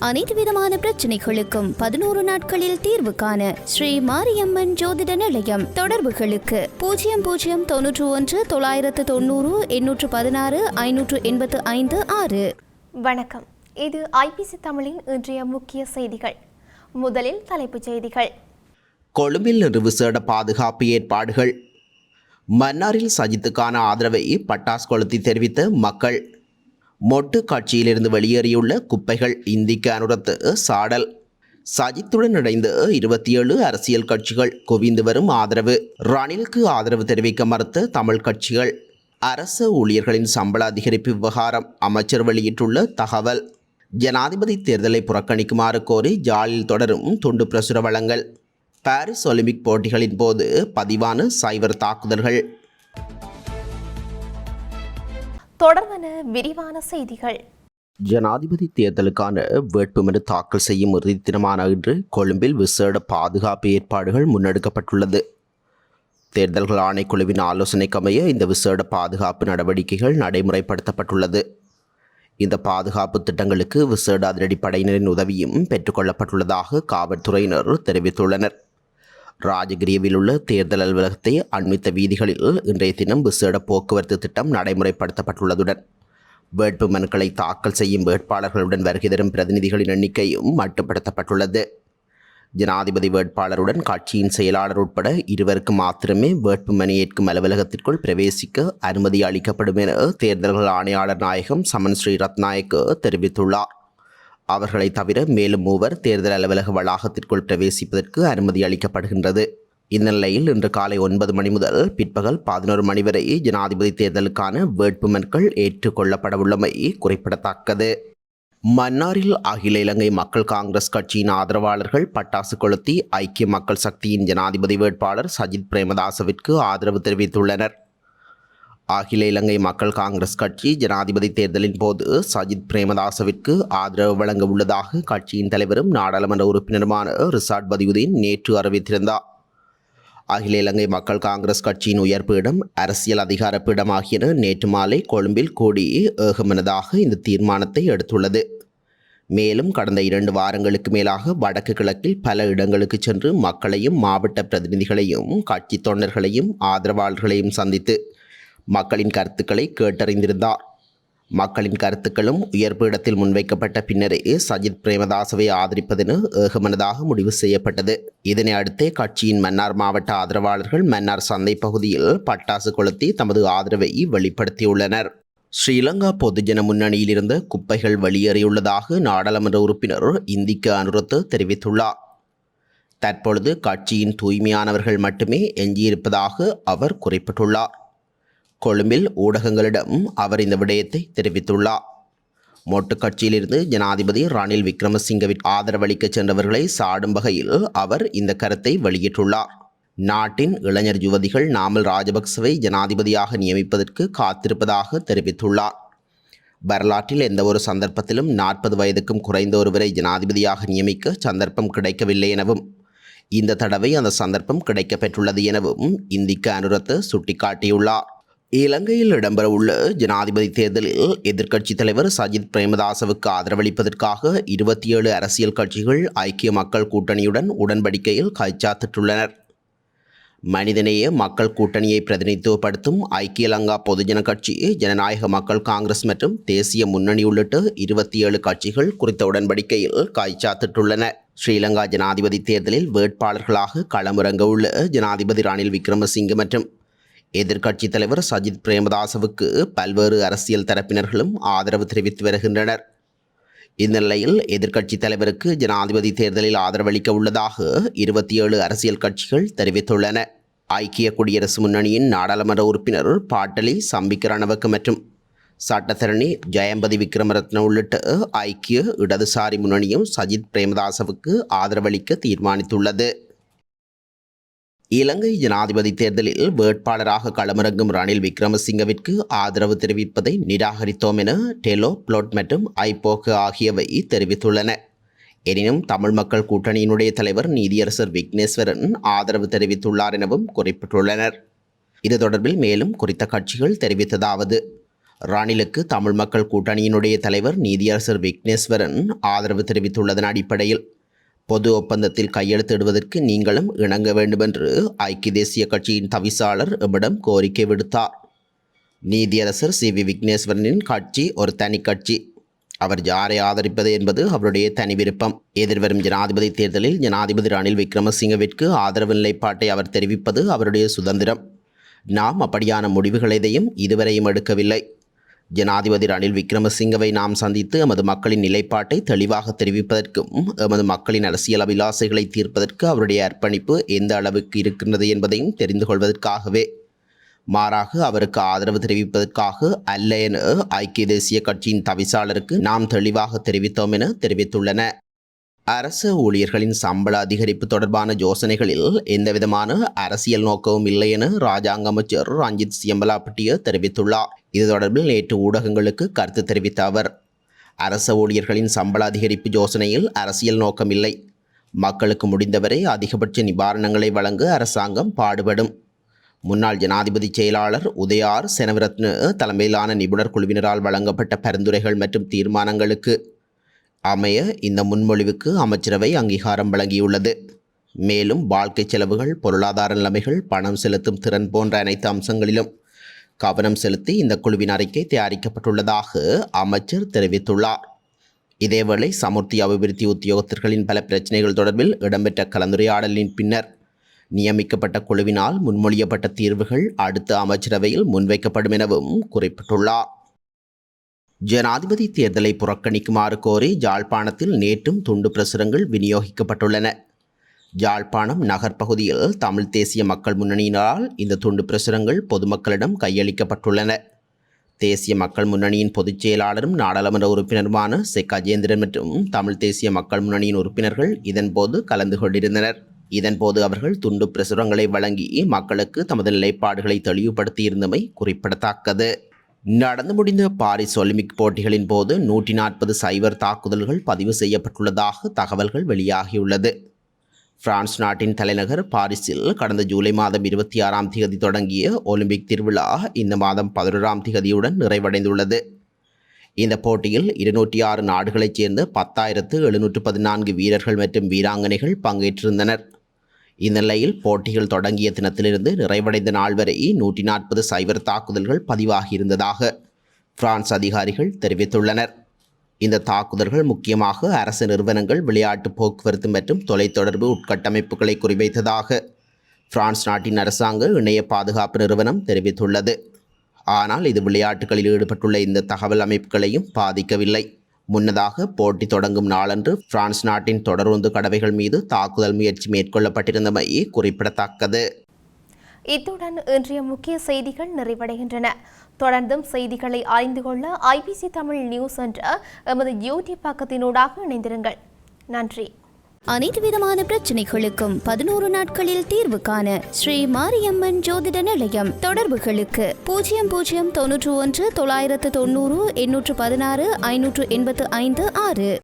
அனைத்து விதமான பிரச்சனைகளுக்கும் பதினோரு நாட்களில் தீர்வு காண ஸ்ரீ மாரியம்மன் ஜோதிட நிலையம் தொடர்புகளுக்கு. பூஜ்ஜியம் பூஜ்ஜியம் தொன்னூற்று ஒன்று தொள்ளாயிரத்து தொண்ணூறு எண்ணூற்று பதினாறு ஐநூற்று எண்பத்து ஐந்து ஆறு. வணக்கம். இது ஐபிசி தமிழின் இன்றைய முக்கிய செய்திகள். முதலில் தலைப்புச் செய்திகள். கொழும்பில் விசேட பாதுகாப்பு ஏற்பாடுகள். மன்னாரில் சஜித்துக்கான ஆதரவை பட்டாஸ் கொளுத்தி தெரிவித்த மக்கள். மொட்டு காட்சியிலிருந்து வெளியேறியுள்ள குப்பைகள் இந்திக்கு அனுரத்து சாடல். சஜித்துடன் இணைந்து இருபத்தி ஏழு அரசியல் கட்சிகள் குவிந்து வரும் ஆதரவு. ரணிலுக்கு ஆதரவு தெரிவிக்க மறுத்த தமிழ் கட்சிகள். அரசு ஊழியர்களின் சம்பள அதிகரிப்பு விவகாரம் அமைச்சர் வெளியிட்டுள்ள தகவல். ஜனாதிபதி தேர்தலை புறக்கணிக்குமாறு கோரி ஜாலில் தொடரும் துண்டு பிரசுர வழங்கல். பாரிஸ் ஒலிம்பிக் போட்டிகளின் போது பதிவான சைபர் தாக்குதல்கள். தொடர்பான விரிவான செய்திகள். ஜனாதிபதி தேர்தலுக்கான வேட்புமனு தாக்கல் செய்யும் இறுதி தினமான இன்று கொழும்பில் விசேட பாதுகாப்பு ஏற்பாடுகள் முன்னெடுக்கப்பட்டுள்ளது. தேர்தல்கள் ஆணைக்குழுவின் ஆலோசனைக்கமைய இந்த விசேட பாதுகாப்பு நடவடிக்கைகள் நடைமுறைப்படுத்தப்பட்டுள்ளது. இந்த பாதுகாப்பு திட்டங்களுக்கு விசேட அதிரடிப்படையினரின் உதவியும் பெற்றுக்கொள்ளப்பட்டுள்ளதாக காவல்துறையினர் தெரிவித்துள்ளனர். ராஜகிரியவில் உள்ள தேர்தல் அலுவலகத்தை அண்மித்த வீதிகளில் இன்றைய தினம் விசேட போக்குவரத்து திட்டம் நடைமுறைப்படுத்தப்பட்டுள்ளதுடன் வேட்பு மனுக்களை தாக்கல் செய்யும் வேட்பாளர்களுடன் வருகை தரும் பிரதிநிதிகளின் எண்ணிக்கையும் மட்டுப்படுத்தப்பட்டுள்ளது. ஜனாதிபதி வேட்பாளருடன் கட்சியின் செயலாளர் உட்பட இருவருக்கு மாத்திரமே வேட்புமனு ஏற்கும் அலுவலகத்திற்குள் பிரவேசிக்க அனுமதி அளிக்கப்படும் என தேர்தல்கள் ஆணையாளர் நாயகம் சமன் ஸ்ரீ ரத்நாயக்கு தெரிவித்துள்ளார். அவர்களை தவிர மேலும் மூவர் தேர்தல் அலுவலக வளாகத்திற்குள் பிரவேசிப்பதற்கு அனுமதி அளிக்கப்படுகின்றது. இந்த நிலையில் இன்று காலை ஒன்பது மணி முதல் பிற்பகல் பதினோரு மணி வரை ஜனாதிபதி தேர்தலுக்கான வேட்புமனுக்கள் ஏற்றுக்கொள்ளப்படவுள்ளமை குறிப்பிடத்தக்கது. மன்னாரில் அகில இலங்கை மக்கள் காங்கிரஸ் கட்சியின் ஆதரவாளர்கள் பட்டாசு கொளுத்தி ஐக்கிய மக்கள் சக்தியின் ஜனாதிபதி வேட்பாளர் சஜித் பிரேமதாசவிற்கு ஆதரவு தெரிவித்துள்ளனர். அகில இலங்கை மக்கள் காங்கிரஸ் கட்சி ஜனாதிபதி தேர்தலின் போது சஜித் பிரேமதாசவிற்கு ஆதரவு வழங்க உள்ளதாக கட்சியின் தலைவரும் நாடாளுமன்ற உறுப்பினருமான ரிசாட் பதியுதீன் நேற்று அறிவித்திருந்தார். அகில இலங்கை மக்கள் காங்கிரஸ் கட்சியின் உயர்பீடம் அரசியல் அதிகார பீடம் ஆகியன நேற்று மாலை கொழும்பில் கூடி ஏகமனதாக இந்த தீர்மானத்தை எடுத்துள்ளது. மேலும் கடந்த இரண்டு வாரங்களுக்கு மேலாக வடக்கு கிழக்கில் பல இடங்களுக்கு சென்று மக்களையும் மாவட்ட பிரதிநிதிகளையும் கட்சி தொண்டர்களையும் ஆதரவாளர்களையும் சந்தித்து மக்களின் கருத்துக்களை கேட்டறிந்திருந்தார். மக்களின் கருத்துக்களும் உயர்பீடத்தில் முன்வைக்கப்பட்ட பின்னரே சஜித் பிரேமதாசவை ஆதரிப்பதென ஏகமனதாக முடிவு செய்யப்பட்டது. இதனை அடுத்தே கட்சியின் மன்னார் மாவட்ட ஆதரவாளர்கள் மன்னார் சந்தை பகுதியில் பட்டாசு கொளுத்தி தமது ஆதரவை வெளிப்படுத்தியுள்ளனர். ஸ்ரீலங்கா பொதுஜன முன்னணியில் இருந்த குப்பைகள் வெளியேறியுள்ளதாக நாடாளுமன்ற உறுப்பினர் இந்திக்க அனுரத்து தெரிவித்துள்ளார். தற்பொழுது கட்சியின் தூய்மையானவர்கள் மட்டுமே எஞ்சியிருப்பதாக அவர் குறிப்பிட்டுள்ளார். கொழும்பில் ஊடகங்களிடம் அவர் இந்த விடயத்தை தெரிவித்துள்ளார். மொட்டு கட்சியிலிருந்து ஜனாதிபதி ரணில் விக்ரமசிங்கவிற்கு ஆதரவளிக்க சென்றவர்களை சாடும் வகையில் அவர் இந்த கருத்தை வெளியிட்டுள்ளார். நாட்டின் இளைஞர் யுவதிகள் நாமல் ராஜபக்சவை ஜனாதிபதியாக நியமிப்பதற்கு காத்திருப்பதாக தெரிவித்துள்ளார். வரலாற்றில் எந்த ஒரு சந்தர்ப்பத்திலும் நாற்பது வயதுக்கும் குறைந்த ஒருவரை ஜனாதிபதியாக நியமிக்க சந்தர்ப்பம் கிடைக்கவில்லை எனவும் இந்த தடவை அந்த சந்தர்ப்பம் கிடைக்கப்பெற்றுள்ளது எனவும் இந்திக்கு அனுரத்து சுட்டிக்காட்டியுள்ளார். இலங்கையில் இடம்பெறவுள்ள ஜனாதிபதி தேர்தலில் எதிர்க்கட்சித் தலைவர் சஜித் பிரேமதாசவுக்கு ஆதரவளிப்பதற்காக இருபத்தி ஏழு அரசியல் கட்சிகள் ஐக்கிய மக்கள் கூட்டணியுடன் உடன்படிக்கையில் கைச்சாத்திட்டுள்ளனர். மனிதநேய மக்கள் கூட்டணியை பிரதிநிதித்துவப்படுத்தும் ஐக்கிய லங்கா பொதுஜன கட்சி ஜனநாயக மக்கள் காங்கிரஸ் மற்றும் தேசிய முன்னணி உள்ளிட்ட இருபத்தி ஏழு கட்சிகள் குறித்த உடன்படிக்கையில் கைச்சாத்திட்டுள்ளன. ஸ்ரீலங்கா ஜனாதிபதி தேர்தலில் வேட்பாளர்களாக களமிறங்க உள்ள ஜனாதிபதி ரணில் விக்ரமசிங்க மற்றும் எதிர்க்கட்சித் தலைவர் சஜித் பிரேமதாசவுக்கு பல்வேறு அரசியல் தரப்பினர்களும் ஆதரவு தெரிவித்து வருகின்றனர். இந்த நிலையில் எதிர்க்கட்சித் தலைவருக்கு ஜனாதிபதி தேர்தலில் ஆதரவளிக்க உள்ளதாக இருபத்தி ஏழு அரசியல் கட்சிகள் தெரிவித்துள்ளன. ஐக்கிய குடியரசு முன்னணியின் நாடாளுமன்ற உறுப்பினர் பாட்டலி சம்பிக்கரணவக்கு மற்றும் சட்டத்தரணி ஜெயம்பதி விக்ரமரத்ன உள்ளிட்ட ஐக்கிய இடதுசாரி முன்னணியும் சஜித் பிரேமதாசவுக்கு ஆதரவளிக்க தீர்மானித்துள்ளது. இலங்கை ஜனாதிபதி தேர்தலில் வேட்பாளராக களமிறங்கும் ரணில் விக்ரமசிங்கவிற்கு ஆதரவு தெரிவிப்பதை நிராகரித்தோம் என டெலோ பிளோட் மற்றும் ஐபோக்கு ஆகியவை தெரிவித்துள்ளன. எனினும் தமிழ் மக்கள் கூட்டணியினுடைய தலைவர் நீதியரசர் விக்னேஸ்வரன் ஆதரவு தெரிவித்துள்ளார் எனவும் குறிப்பிட்டுள்ளனர். இது தொடர்பில் மேலும் குறித்த கட்சிகள் தெரிவித்ததாவது ரணிலுக்கு தமிழ் மக்கள் கூட்டணியினுடைய தலைவர் நீதியரசர் விக்னேஸ்வரன் ஆதரவு தெரிவித்துள்ளதன் அடிப்படையில் பொது ஒப்பந்தத்தில் கையெழுத்திடுவதற்கு நீங்களும் இணங்க வேண்டுமென்று ஐக்கிய தேசிய கட்சியின் தவிசாளர் எம்மிடம் கோரிக்கை விடுத்தார். நீதியரசர் சி. வி. விக்னேஸ்வரனின் கட்சி ஒரு தனி கட்சி. அவர் யாரை ஆதரிப்பது என்பது அவருடைய தனி விருப்பம். எதிர்வரும் ஜனாதிபதி தேர்தலில் ஜனாதிபதி ரணில் விக்ரமசிங்கவிற்கு ஆதரவு நிலைப்பாட்டை அவர் தெரிவிப்பது அவருடைய சுதந்திரம். நாம் அப்படியான முடிவுகள் எதையும் இதுவரையும் எடுக்கவில்லை. ஜனாதிபதி ரணில் விக்ரமசிங்கவை நாம் சந்தித்து எமது மக்களின் நிலைப்பாட்டை தெளிவாக தெரிவிப்பதற்கும் எமது மக்களின் அரசியல் அபிலாசைகளை தீர்ப்பதற்கு அவருடைய அர்ப்பணிப்பு எந்த அளவுக்கு இருக்கின்றது என்பதையும் தெரிந்து கொள்வதற்காகவே. மாறாக அவருக்கு ஆதரவு தெரிவிப்பதற்காக அல்ல என ஐக்கிய தேசிய கட்சியின் தவிசாளருக்கு நாம் தெளிவாக தெரிவித்தோம் என தெரிவித்துள்ளன. அரசு ஊழியர்களின் சம்பள அதிகரிப்பு தொடர்பான யோசனைகளில் எந்தவிதமான அரசியல் நோக்கமும் இல்லை என ராஜாங்க அமைச்சர் ரஞ்சித் சியம்பலாப்பட்டிய தெரிவித்துள்ளார். இது தொடர்பில் நேற்று ஊடகங்களுக்கு கருத்து தெரிவித்த அவர் அரச ஊழியர்களின் சம்பள அதிகரிப்பு யோசனையில் அரசியல் நோக்கம் இல்லை மக்களுக்கு முடிந்தவரை அதிகபட்ச நிவாரணங்களை வழங்க அரசாங்கம் பாடுபடும். முன்னாள் ஜனாதிபதி செயலாளர் உதயார் செனவிரத்ன தலைமையிலான நிபுணர் குழுவினரால் வழங்கப்பட்ட பரிந்துரைகள் மற்றும் தீர்மானங்களுக்கு அமைய இந்த முன்மொழிவுக்கு அமைச்சரவை அங்கீகாரம் வழங்கியுள்ளது. மேலும் வாழ்க்கை செலவுகள் பொருளாதார நிலைமைகள் பணம் செலுத்தும் திறன் போன்ற அனைத்து அம்சங்களிலும் கவனம் செலுத்தி இந்த குழுவின் அறிக்கை தயாரிக்கப்பட்டுள்ளதாக அமைச்சர் தெரிவித்துள்ளார். இதேவேளை சமுர்த்தி அபிவிருத்தி உத்தியோகத்தர்களின் பல பிரச்சினைகள் தொடர்பில் இடம்பெற்ற கலந்துரையாடலின் பின்னர் நியமிக்கப்பட்ட குழுவினால் முன்மொழியப்பட்ட தீர்வுகள் அடுத்த அமைச்சரவையில் முன்வைக்கப்படும் எனவும் குறிப்பிட்டுள்ளார். ஜனாதிபதி தேர்தலை புறக்கணிக்குமாறு கோரி ஜாழ்ப்பாணத்தில் நேற்றும் துண்டு பிரசுரங்கள் விநியோகிக்கப்பட்டுள்ளன. யாழ்ப்பாணம் நகர்ப்பகுதியில் தமிழ் தேசிய மக்கள் முன்னணியினால் இந்த துண்டு பிரசுரங்கள் பொதுமக்களிடம் கையளிக்கப்பட்டுள்ளன. தேசிய மக்கள் முன்னணியின் பொதுச் செயலாளரும் நாடாளுமன்ற உறுப்பினருமான செ. கஜேந்திரன் மற்றும் தமிழ் தேசிய மக்கள் முன்னணியின் உறுப்பினர்கள் இதன்போது கலந்து கொண்டிருந்தனர். இதன்போது அவர்கள் துண்டு பிரசுரங்களை வழங்கி மக்களுக்கு தமது நிலைப்பாடுகளை தெளிவுபடுத்தியிருந்தமை குறிப்பிடத்தக்கது. நடந்து முடிந்த பாரிஸ் ஒலிம்பிக் போட்டிகளின் போது நூற்றி நாற்பது சைபர் தாக்குதல்கள் பதிவு செய்யப்பட்டுள்ளதாக தகவல்கள் வெளியாகியுள்ளது. பிரான்ஸ் நாட்டின் தலைநகர் பாரிஸில் கடந்த ஜூலை மாதம் இருபத்தி ஆறாம் தேதி தொடங்கிய ஒலிம்பிக் திருவிழா இந்த மாதம் பதினொன்றாம் தேதியுடன் நிறைவடைந்துள்ளது. இந்த போட்டியில் இருநூற்றி ஆறு நாடுகளைச் சேர்ந்த பத்தாயிரத்து எழுநூற்று பதினான்கு வீரர்கள் மற்றும் வீராங்கனைகள் பங்கேற்றிருந்தனர். இந்நிலையில் போட்டிகள் தொடங்கிய தினத்திலிருந்து நிறைவடைந்த நாள் வரை நூற்றி நாற்பது சைபர் தாக்குதல்கள் பதிவாகியிருந்ததாக பிரான்ஸ் அதிகாரிகள் தெரிவித்துள்ளனர். இந்த தாக்குதல்கள் முக்கியமாக அரசு நிறுவனங்கள் விளையாட்டு போக்குவரத்து மற்றும் தொலைத்தொடர்பு உட்கட்டமைப்புகளை குறிவைத்ததாக பிரான்ஸ் நாட்டின் அரசாங்க இணைய பாதுகாப்பு நிறுவனம் தெரிவித்துள்ளது. ஆனால் இது விளையாட்டுகளில் ஈடுபட்டுள்ள இந்த தகவல் அமைப்புகளையும் பாதிக்கவில்லை. முன்னதாக போட்டி தொடங்கும் நாளன்று பிரான்ஸ் நாட்டின் தொடருந்து கடவைகள் மீது தாக்குதல் முயற்சி மேற்கொள்ளப்பட்டிருந்தமை குறிப்பிடத்தக்கது. இத்துடன் இன்றைய முக்கிய செய்திகள் நிறைவடைகின்றன. தொடர்ந்தும் செய்திகளை அறிந்து கொள்ள ஐபிசி தமிழ் நியூஸ் என்ற எமது யூடியூப் பக்கத்தினூடாக இணைந்திருங்கள். நன்றி. அனைத்து விதமான பிரச்சனைகளுக்கும் பதினோரு நாட்களில் தீர்வு காண ஸ்ரீ மாரியம்மன் ஜோதிட நிலையம் தொடர்புகளுக்கு பூஜ்ஜியம் பூஜ்ஜியம் தொன்னூற்று ஒன்று தொள்ளாயிரத்து தொண்ணூறு எண்ணூற்று பதினாறு ஐநூற்று எண்பத்து ஐந்து ஆறு.